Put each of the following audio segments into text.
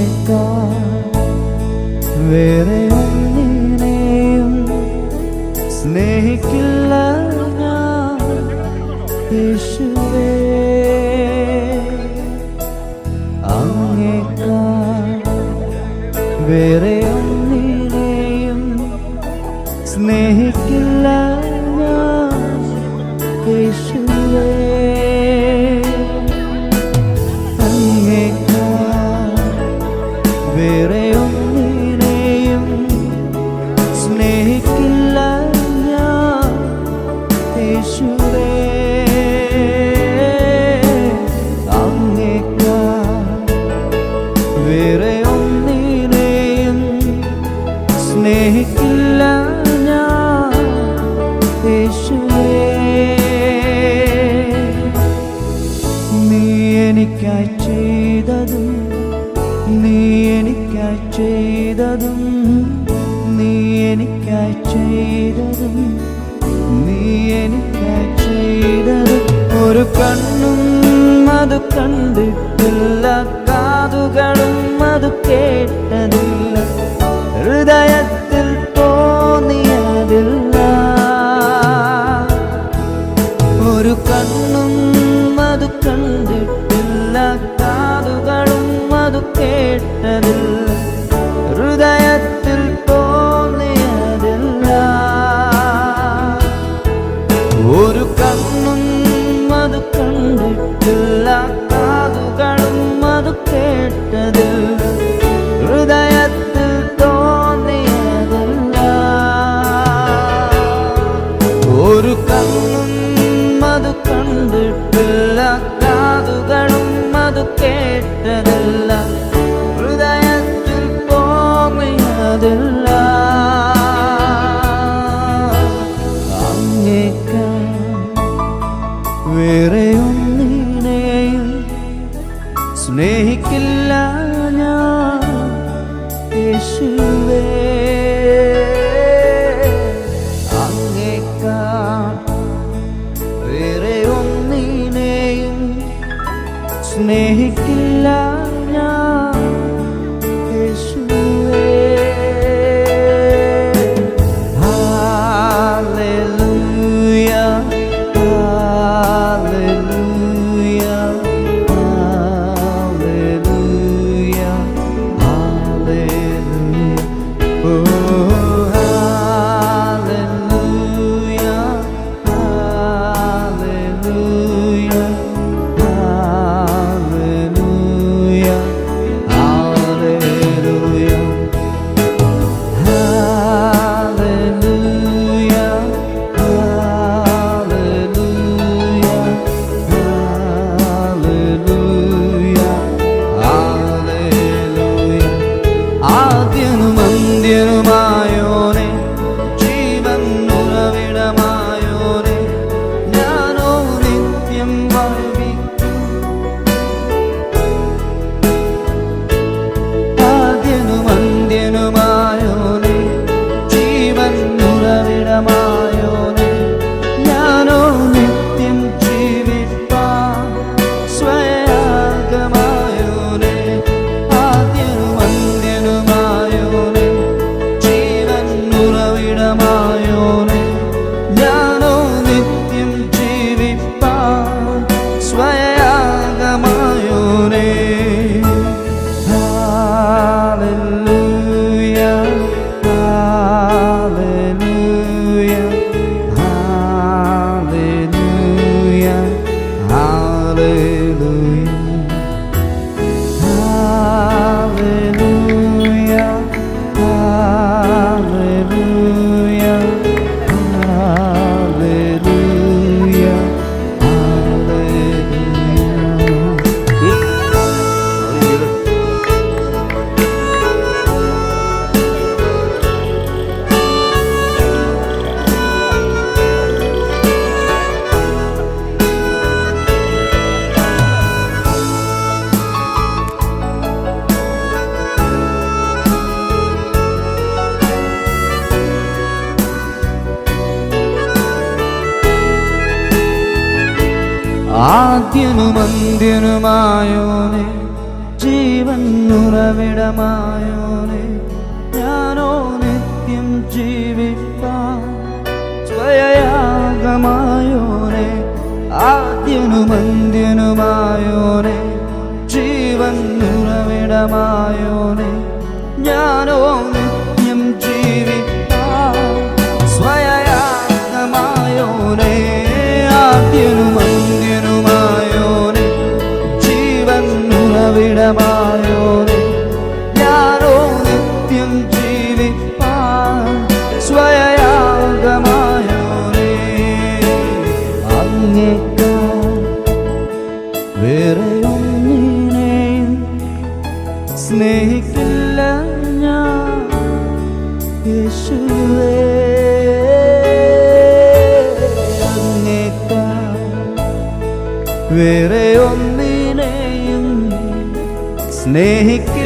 നിന്നേക്കാൾ വേറെ ഒന്നിനെയും സ്നേഹിക്കില്ല ഞാൻ യേശുവേ. അങ്ങേക്കാൾ വേറെ എനിക്കായി ചെയ്തതും നീ എനിക്കായി ചെയ്തതും നീ എനിക്കായി ചെയ്തതും നീ എനിക്കായി ചെയ്തതും. ഒരു കണ്ണും അത് കണ്ടിട്ടില്ല കാതുകളും അത് കേട്ടതില്ല. ഹൃദയത്തിൽ തോന്നിയതില്ല. ഒരു കണ്ണും അത് കണ്ടിട്ടില്ല കേട്ടതില്ല ഹൃദയത്തിൽ തോന്നിയതില്ല. ഒരു കണ്ണും അത് കണ്ടിട്ടില്ല കാതുകളും അത് കേട്ടതിൽ ഹൃദയത്തിൽ തോന്നിയതില്ല. ഒരു കണ്ണും അത് കണ്ടിട്ടില്ല കാതുകളും അത് കേട്ടതില്ല. തോന്നിയതില്ല അങ്ങേക്കാൾ വേറെ ഒന്നിനെയും സ്നേഹിക്കില്ല ഞാൻ യേശുവേ. അങ്ങേക്കാൾ വേറെ ഒന്നിനെയും സ്നേഹിക്കില്ല ആദ്യനും അന്ത്യനുമായോനെ ജീവൻ ഉറവിടമായോനെ ഞാനോ നിത്യം ജീവിക്കും. ജീവിപ്പാൻ സ്വയയാഗമായോനെ അങ്ങേക്കാൾ വേറെ ഒന്നിനെയും സ്നേഹിക്കില്ല ഞാൻ യേശുവേ അങ്ങേക്കാൾ വേറെ ഒന്നിനെയും സ്നേഹിക്കില്ല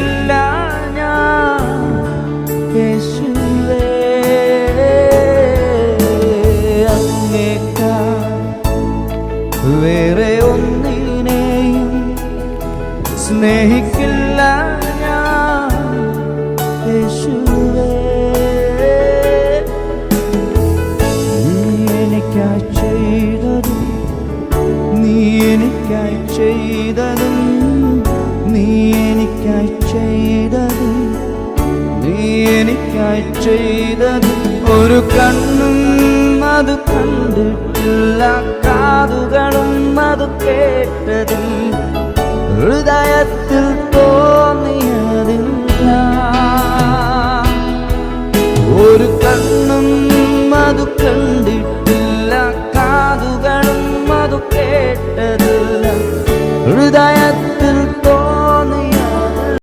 എനിക്കായി ചെയ്തത്. ഒരു കണ്ണും അത് കണ്ടിട്ടില്ല. കാതുകളും അത് കേട്ടതും ഹൃദയത്തിൽ തോന്നിയതില്ല